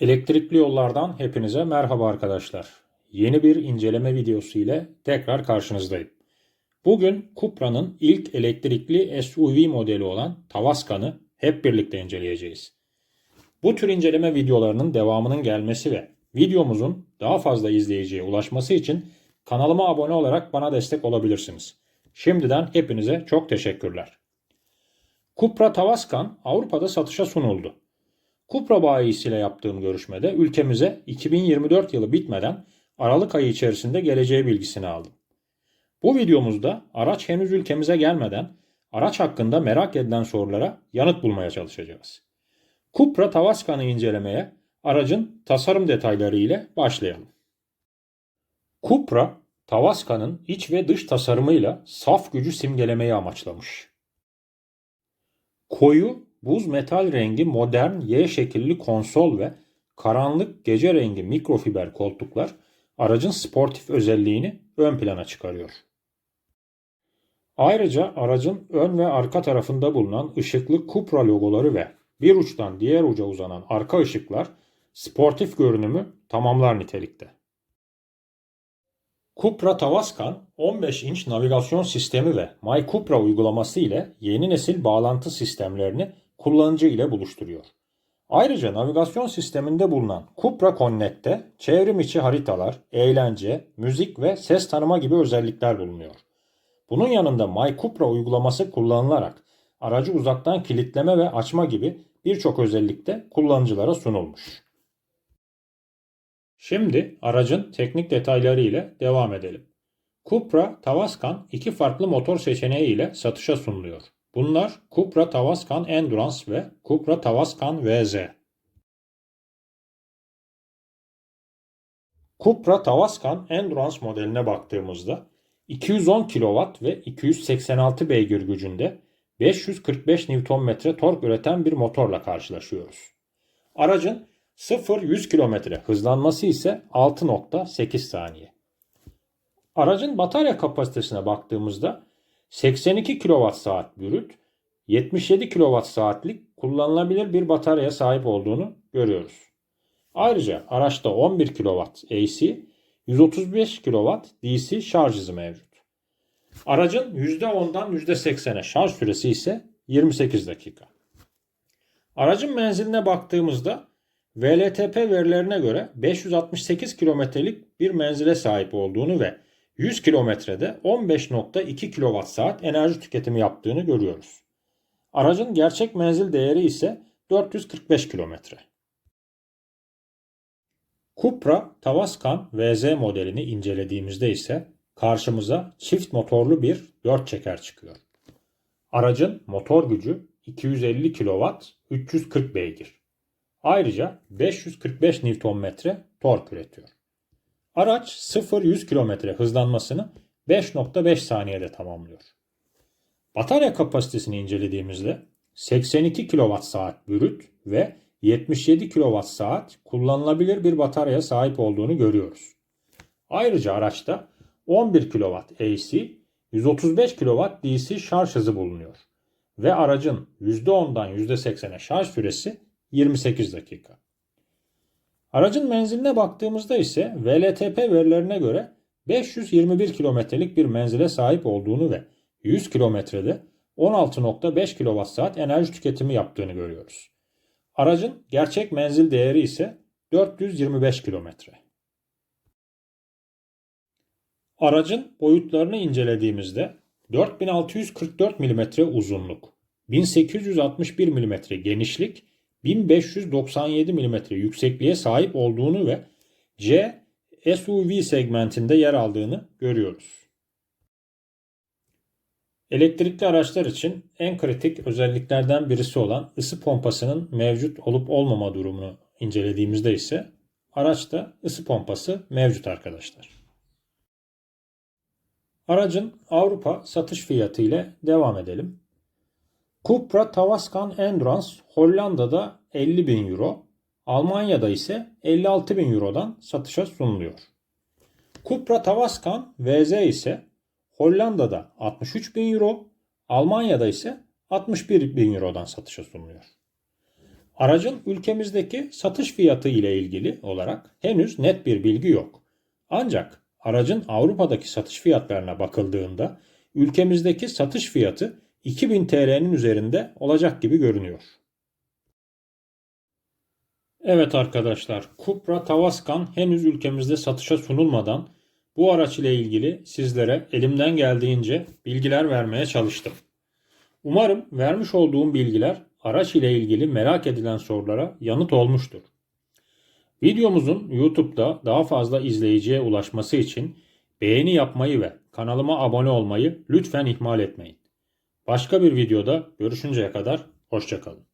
Elektrikli yollardan hepinize merhaba arkadaşlar. Yeni bir inceleme videosu ile tekrar karşınızdayım. Bugün Cupra'nın ilk elektrikli SUV modeli olan Tavascan'ı hep birlikte inceleyeceğiz. Bu tür inceleme videolarının devamının gelmesi ve videomuzun daha fazla izleyiciye ulaşması için kanalıma abone olarak bana destek olabilirsiniz. Şimdiden hepinize çok teşekkürler. Cupra Tavascan Avrupa'da satışa sunuldu. Kupra bayisiyle yaptığım görüşmede ülkemize 2024 yılı bitmeden Aralık ayı içerisinde geleceği bilgisini aldım. Bu videomuzda araç henüz ülkemize gelmeden araç hakkında merak edilen sorulara yanıt bulmaya çalışacağız. Cupra Tavascan'ı incelemeye aracın tasarım detayları ile başlayalım. Cupra, Tavascan'ın iç ve dış tasarımıyla saf gücü simgelemeyi amaçlamış. Koyu buz metal rengi modern Y şekilli konsol ve karanlık gece rengi mikrofiber koltuklar aracın sportif özelliğini ön plana çıkarıyor. Ayrıca aracın ön ve arka tarafında bulunan ışıklı Cupra logoları ve bir uçtan diğer uca uzanan arka ışıklar sportif görünümü tamamlar nitelikte. Cupra Tavascan 15 inç navigasyon sistemi ve My Cupra uygulaması ile yeni nesil bağlantı sistemlerini kullanıcı ile buluşturuyor. Ayrıca navigasyon sisteminde bulunan Cupra Connect'te çevrim içi haritalar, eğlence, müzik ve ses tanıma gibi özellikler bulunuyor. Bunun yanında My Cupra uygulaması kullanılarak aracı uzaktan kilitleme ve açma gibi birçok özellik de kullanıcılara sunulmuş. Şimdi aracın teknik detayları ile devam edelim. Cupra Tavascan iki farklı motor seçeneği ile satışa sunuluyor. Bunlar Cupra Tavascan Endurance ve Cupra Tavascan VZ. Cupra Tavascan Endurance modeline baktığımızda 210 kW ve 286 beygir gücünde 545 Nm tork üreten bir motorla karşılaşıyoruz. Aracın 0-100 km hızlanması ise 6.8 saniye. Aracın batarya kapasitesine baktığımızda 82 kWh brüt, 77 kWh'lik kullanılabilir bir bataryaya sahip olduğunu görüyoruz. Ayrıca araçta 11 kW AC, 135 kW DC şarj hızı mevcut. Aracın %10'dan %80'e şarj süresi ise 28 dakika. Aracın menziline baktığımızda VLTP verilerine göre 568 kilometrelik bir menzile sahip olduğunu ve 100 kilometrede 15.2 kWh enerji tüketimi yaptığını görüyoruz. Aracın gerçek menzil değeri ise 445 kilometre. Cupra Tavascan VZ modelini incelediğimizde ise karşımıza çift motorlu bir 4 çeker çıkıyor. Aracın motor gücü 250 kW 340 beygir. Ayrıca 545 Nm tork üretiyor. Araç 0-100 km hızlanmasını 5.5 saniyede tamamlıyor. Batarya kapasitesini incelediğimizde 82 kWh brüt ve 77 kWh kullanılabilir bir bataryaya sahip olduğunu görüyoruz. Ayrıca araçta 11 kW AC, 135 kW DC şarj hızı bulunuyor ve aracın %10'dan %80'e şarj süresi 28 dakika. Aracın menziline baktığımızda ise VLTP verilerine göre 521 kilometrelik bir menzile sahip olduğunu ve 100 kilometrede 16.5 kWh enerji tüketimi yaptığını görüyoruz. Aracın gerçek menzil değeri ise 425 kilometre. Aracın boyutlarını incelediğimizde 4644 mm uzunluk, 1861 mm genişlik 1597 mm yüksekliğe sahip olduğunu ve C SUV segmentinde yer aldığını görüyoruz. Elektrikli araçlar için en kritik özelliklerden birisi olan ısı pompasının mevcut olup olmama durumunu incelediğimizde ise araçta ısı pompası mevcut arkadaşlar. Aracın Avrupa satış fiyatı ile devam edelim. Cupra Tavascan Endurance Hollanda'da 50 bin euro, Almanya'da ise 56 bin eurodan satışa sunuluyor. Cupra Tavascan VZ ise Hollanda'da 63 bin euro, Almanya'da ise 61 bin eurodan satışa sunuluyor. Aracın ülkemizdeki satış fiyatı ile ilgili olarak henüz net bir bilgi yok. Ancak aracın Avrupa'daki satış fiyatlarına bakıldığında ülkemizdeki satış fiyatı 2000 TL'nin üzerinde olacak gibi görünüyor. Evet arkadaşlar, Cupra Tavascan henüz ülkemizde satışa sunulmadan bu araç ile ilgili sizlere elimden geldiğince bilgiler vermeye çalıştım. Umarım vermiş olduğum bilgiler araç ile ilgili merak edilen sorulara yanıt olmuştur. Videomuzun YouTube'da daha fazla izleyiciye ulaşması için beğeni yapmayı ve kanalıma abone olmayı lütfen ihmal etmeyin. Başka bir videoda görüşünceye kadar hoşçakalın.